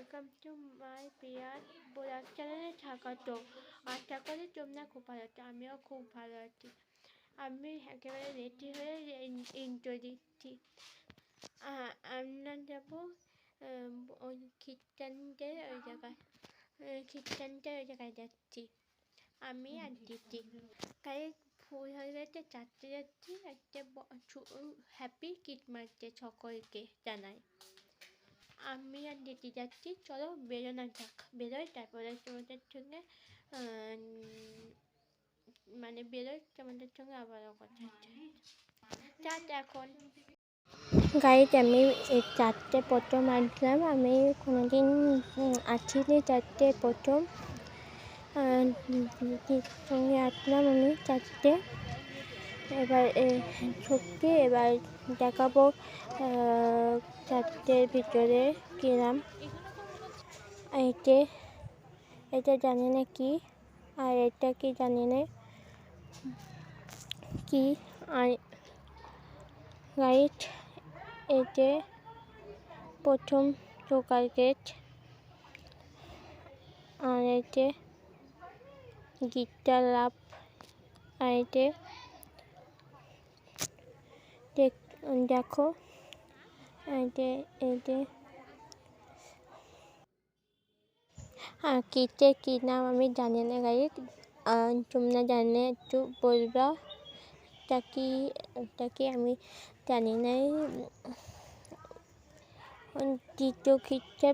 Welcome to my Piyar blog চ্যানেলে স্বাগত। আশা করি তোমরা খুব ভালো আছো, আমিও খুব ভালো আছি। আমি একেবারে রেডি হয়ে ইন্টো দিচ্ছি। আমরা যাব ওই খ্রিস্টানদের ওই জায়গায় খ্রিস্টানদের ওই জায়গায় যাচ্ছি। আমি আর দিদি তাই ফুল হয়ে গেছে, চারটে যাচ্ছি, একটা হ্যাপি ক্রিসমাস ডে সকলকে জানাই। আমি আর দিদি যাচ্ছি। চলো বেরোনো যাক। বেরোই, তারপরে তোমাদের সঙ্গে মানে বেরোই, তোমাদের সঙ্গে আবারও কথা চাট এখন গাড়িতে আমি চারটে প্রথম আসলাম আমি কোনোদিন আসিনি চারটে প্রথম। সঙ্গে আসলাম আমি চারটে। এবার সত্যি এবার দেখাবো চারটের ভিতরে কিরাম। এইটে এটা জানি না কি, আর এটা কি জানি না কি, আর রাইট, এতে প্রথম ঢোকার গেট, আর এতে গিটার লাভ আর এতে দেখ- আর কিতে নাম আমি জানি না গাড়ি তোমরা জানলে একটু বলবা। এটা কি এটা কি আমি জানি না। দ্বিতীয়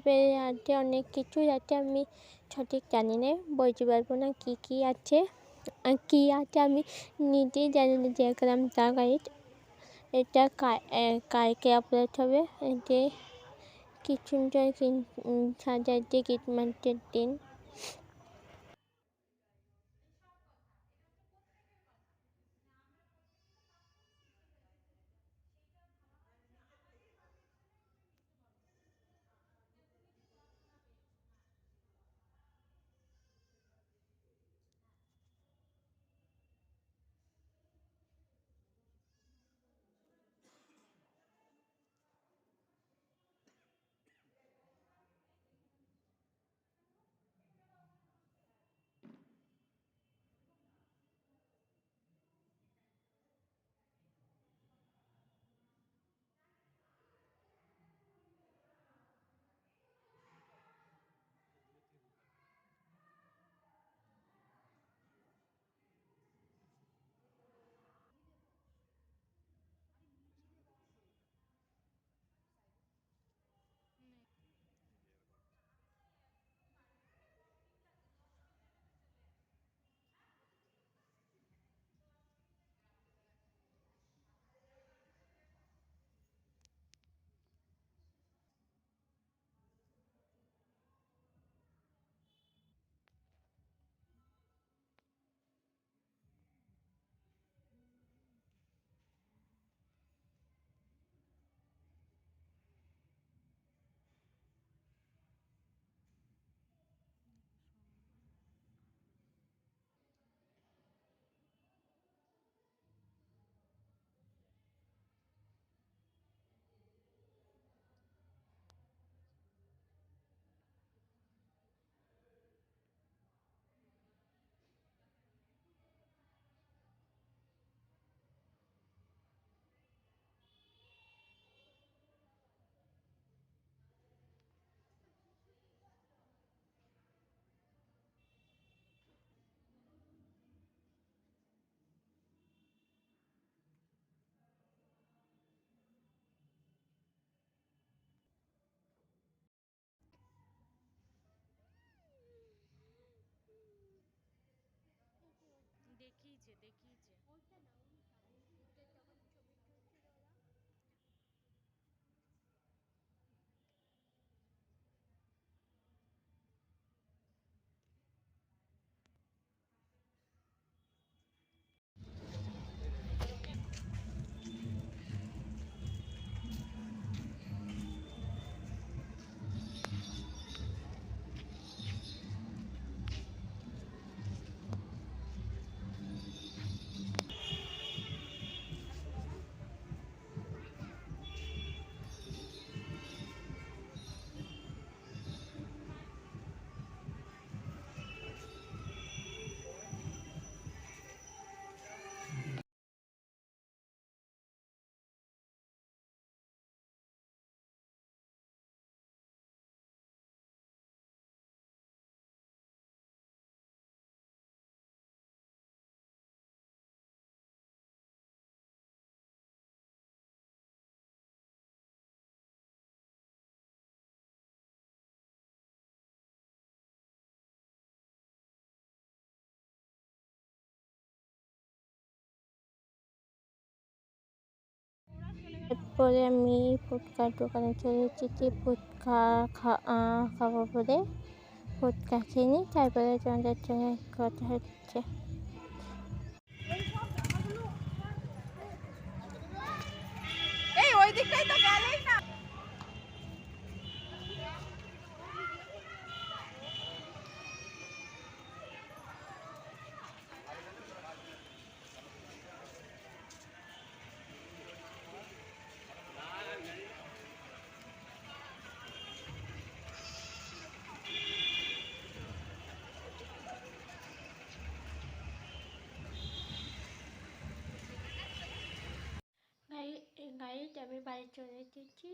পেয়ে আছে অনেক কিছু আছে আমি সঠিক জানি না, বলতে পারব না কী কী আছে। কী আছে আমি নিজেই জানি না দেখলাম তা গাইড এটা কালকে আপলোড হবে। এতে কিছু গিট ক্রিসমাসের দিন। তারপরে আমি ফুচকার দোকানে চলে এসেছি। ফুচকা খাব বলে ফুচকা খেয়ে তারপরে তোমাদের সঙ্গে কথা হচ্ছে। ওই দিকটাই চলে এসেছি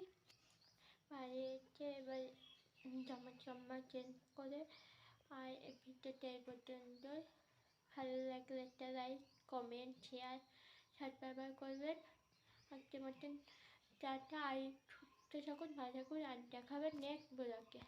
বাড়ি এসে এবার জামা জামা চেঞ্জ করে আর ভিডিওটা এই পর্যন্ত ভালো লাগলে একটা লাইক কমেন্ট শেয়ার ব্যবহার করবেন। আজকের মতন টাটা, আর সুস্থ থাকুন, ভালো থাকুন, আর দেখাবেন নেক্সট ব্লগে